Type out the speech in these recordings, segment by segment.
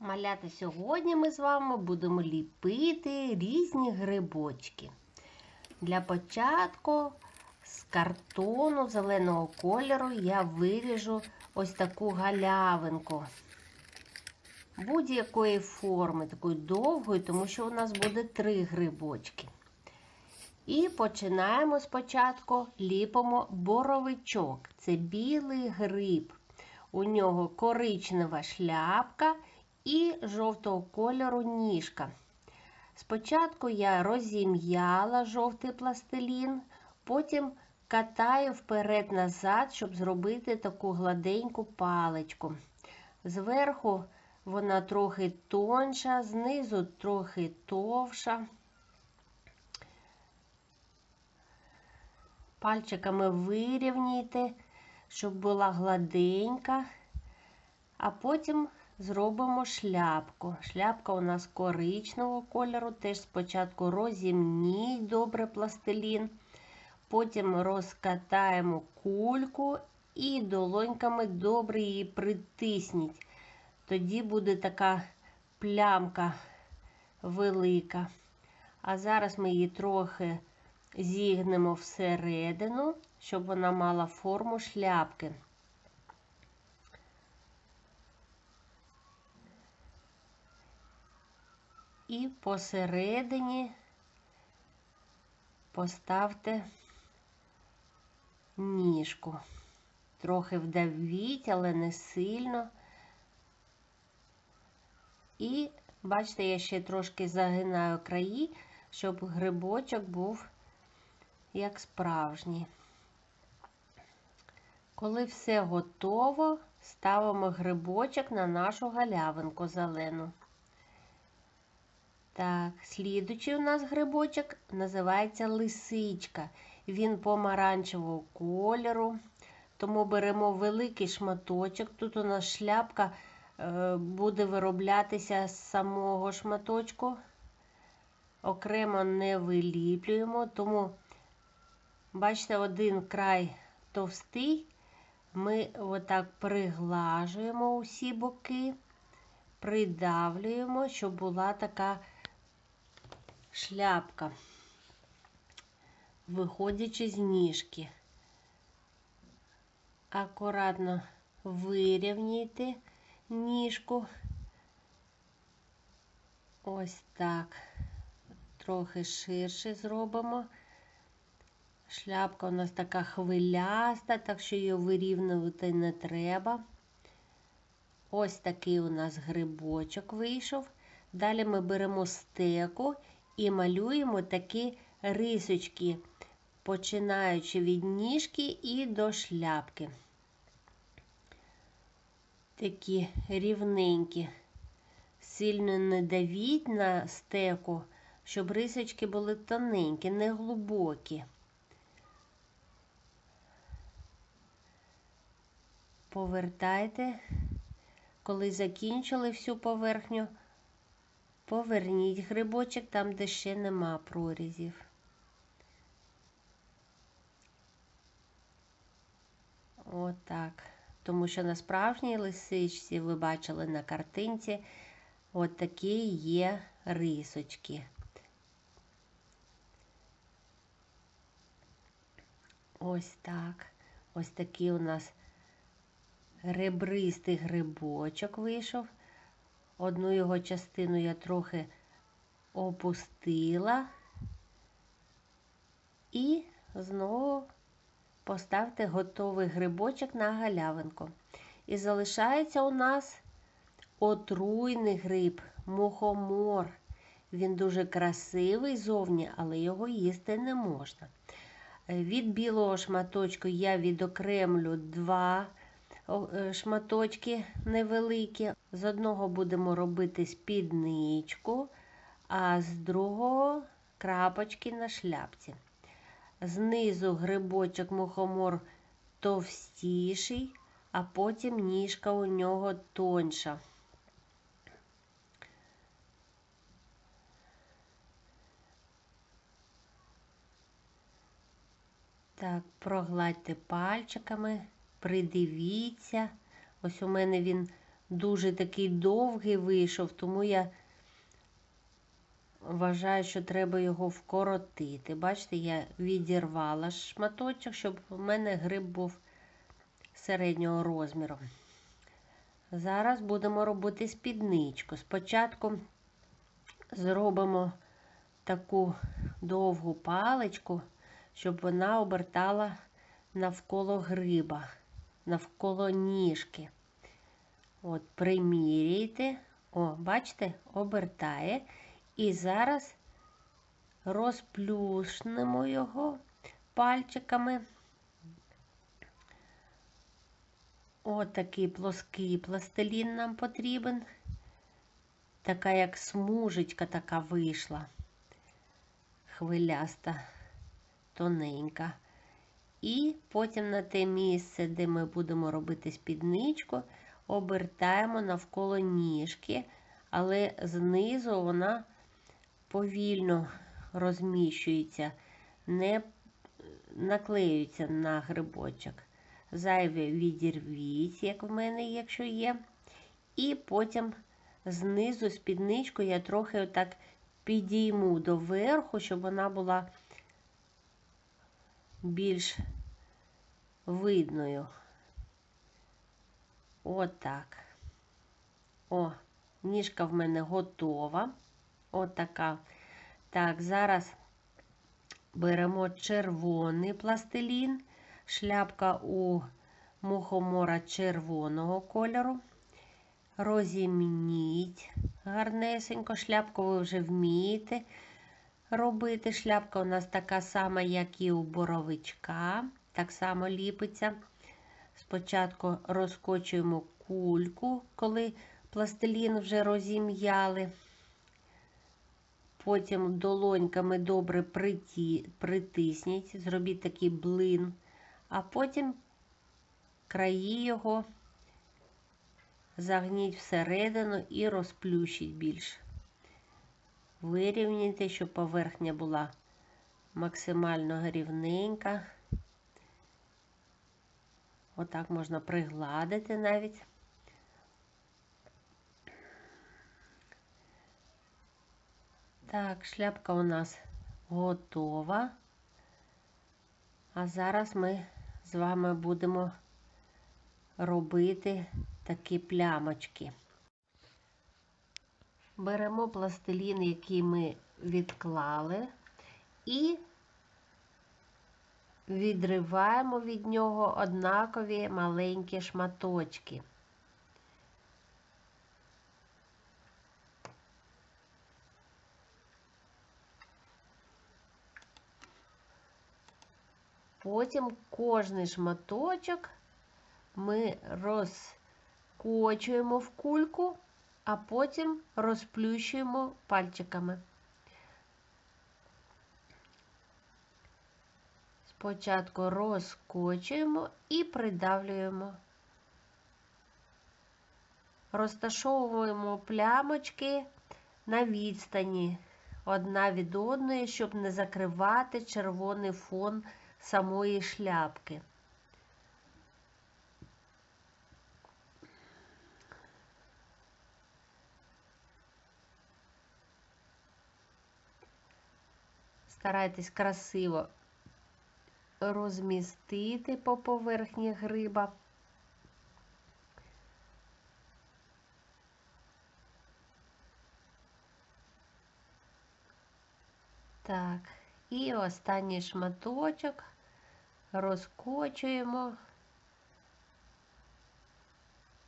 Малята, сьогодні ми з вами будемо ліпити різні грибочки. Для початку з картону зеленого кольору я виріжу ось таку галявинку будь-якої форми, такої довгої, тому що у нас буде три грибочки. І починаємо спочатку ліпимо боровичок. Це білий гриб. У нього коричнева шляпка і жовтого кольору ніжка. Спочатку я розім'яла жовтий пластилін, потім катаю вперед-назад, щоб зробити таку гладеньку паличку. Зверху вона трохи тонша, знизу трохи товша. Пальчиками вирівнюйте, щоб була гладенька, а потім зробимо шляпку. Шляпка у нас коричневого кольору, теж спочатку розімніть добре пластилін, потім розкатаємо кульку і долоньками добре її притисніть. Тоді буде така плямка велика. А зараз ми її трохи зігнемо всередину, щоб вона мала форму шляпки. І посередині поставте ніжку. Трохи вдавіть, але не сильно. І, бачите, я ще трошки загинаю краї, щоб грибочок був як справжній. Коли все готово, ставимо грибочок на нашу галявинку зелену. Так, слідучий у нас грибочок називається лисичка. Він помаранчевого кольору, тому беремо великий шматочок. Тут у нас шляпка е, буде вироблятися з самого шматочку. Окремо не виліплюємо, тому, бачите, один край товстий, ми отак приглажуємо усі боки, придавлюємо, щоб була така шляпка, виходячи з ніжки. Акуратно вирівнюйте ніжку. Ось так. Трохи ширше зробимо. Шляпка у нас така хвиляста, так що її вирівнювати не треба. Ось такий у нас грибочок вийшов. Далі ми беремо стеку і малюємо такі рисочки, починаючи від ніжки і до шляпки. Такі рівненькі, сильно не давіть на стеку, щоб рисочки були тоненькі, не глибокі. Повертайте, коли закінчили всю поверхню, поверніть грибочок там, де ще нема прорізів. Отак. Тому що на справжній лисичці, ви бачили на картинці, от такі є рисочки. Ось так. Ось такий у нас ребристий грибочок вийшов. Одну його частину я трохи опустила і знову поставте готовий грибочок на галявинку. І залишається у нас отруйний гриб, мухомор. Він дуже красивий зовні, але його їсти не можна. Від білого шматочку я відокремлю два шматочки невеликі. З одного будемо робити спідничку, а з другого крапочки на шляпці. Знизу грибочок мухомор товстіший, а потім ніжка у нього тонша. Так, прогладьте пальчиками, придивіться. Ось у мене він дуже такий довгий вийшов, тому я вважаю, що треба його вкоротити. Бачите, я відірвала шматочок, щоб у мене гриб був середнього розміру. Зараз будемо робити спідничку. Спочатку зробимо таку довгу паличку, щоб вона обертала навколо гриба, навколо ніжки. От, приміряйте, о, бачите, обертає. І зараз розплюшнемо його пальчиками. От такий плоский пластилін нам потрібен. Така як смужечка така вийшла, хвиляста, тоненька. І потім на те місце, де ми будемо робити спідничку, обертаємо навколо ніжки, але знизу вона повільно розміщується, не наклеюється на грибочок. Зайве відірвіть, як в мене, якщо є. І потім знизу спідничку я трохи отак підійму доверху, щоб вона була більш видною. Отак. О, ніжка в мене готова. Отака. Так, зараз беремо червоний пластилін, шляпка у мухомора червоного кольору. Розімніть гарнесенько, шляпку ви вже вмієте робити. Шляпка у нас така сама, як і у боровичка, так само ліпиться. Спочатку розкочуємо кульку, коли пластилін вже розім'яли. Потім долоньками добре притисніть, зробіть такий блин, а потім краї його загніть всередину і розплющіть більш. Вирівняйте, щоб поверхня була максимально рівненька. Отак можна пригладити навіть. Так, шляпка у нас готова. А зараз ми з вами будемо робити такі плямочки. Беремо пластилін, який ми відклали, і відриваємо від нього однакові маленькі шматочки. Потім кожний шматочок ми розкочуємо в кульку, а потім розплющуємо пальчиками. Спочатку розкочуємо і придавлюємо. Розташовуємо плямочки на відстані одна від одної, щоб не закривати червоний фон самої шляпки. Старайтесь красиво розмістити по поверхні гриба. Так, і останній шматочок розкочуємо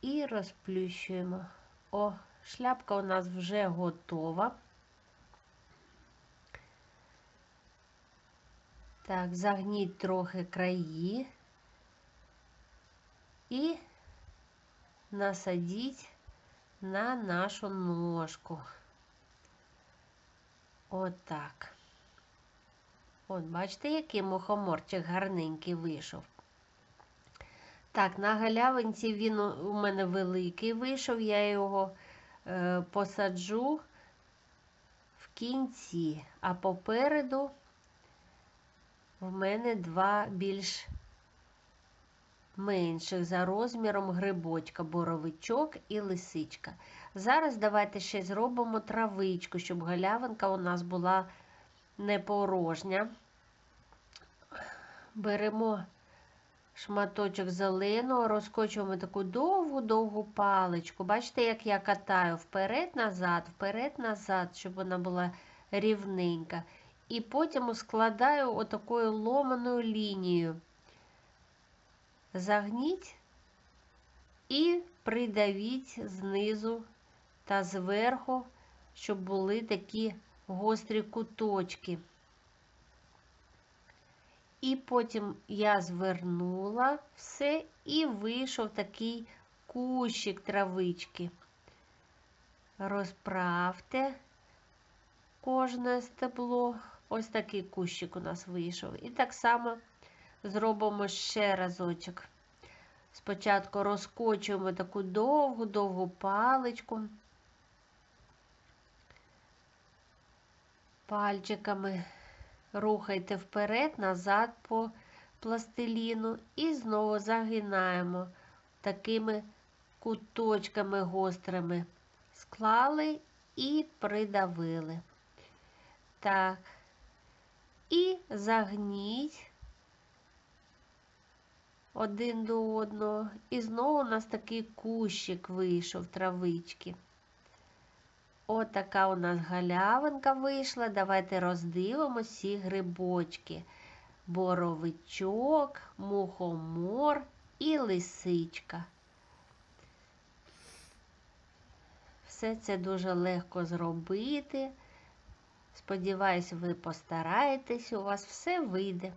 і розплющуємо. О, шляпка у нас вже готова. Так, загніть трохи краї і насадіть на нашу ножку. Отак. От, бачите, який мухоморчик гарненький вийшов. Так, на галявинці він у мене великий вийшов, я його е, посаджу в кінці, а попереду в мене два більш менших за розміром грибочка, боровичок і лисичка. Зараз давайте ще зробимо травичку, щоб галявинка у нас була не порожня. Беремо шматочок зеленого, розкочуємо таку довгу-довгу паличку. Бачите, як я катаю вперед-назад, вперед-назад, щоб вона була рівненька. І потім складаю отакою ломаною лінією. Загніть і придавіть знизу та зверху, щоб були такі гострі куточки. І потім я звернула все і вийшов такий кущик травички. Розправте кожне стебло. Ось такий кущик у нас вийшов. І так само зробимо ще разочок. Спочатку розкочуємо таку довгу-довгу паличку. Пальчиками рухайте вперед, назад по пластиліну і знову загинаємо такими куточками гострими. Склали і придавили. Так. І загніть один до одного. І знову у нас такий кущик вийшов травички. Отака у нас галявинка вийшла. Давайте роздивимося всі грибочки. Боровичок, мухомор і лисичка. Все це дуже легко зробити. Сподіваюсь, ви постараєтесь, у вас все вийде.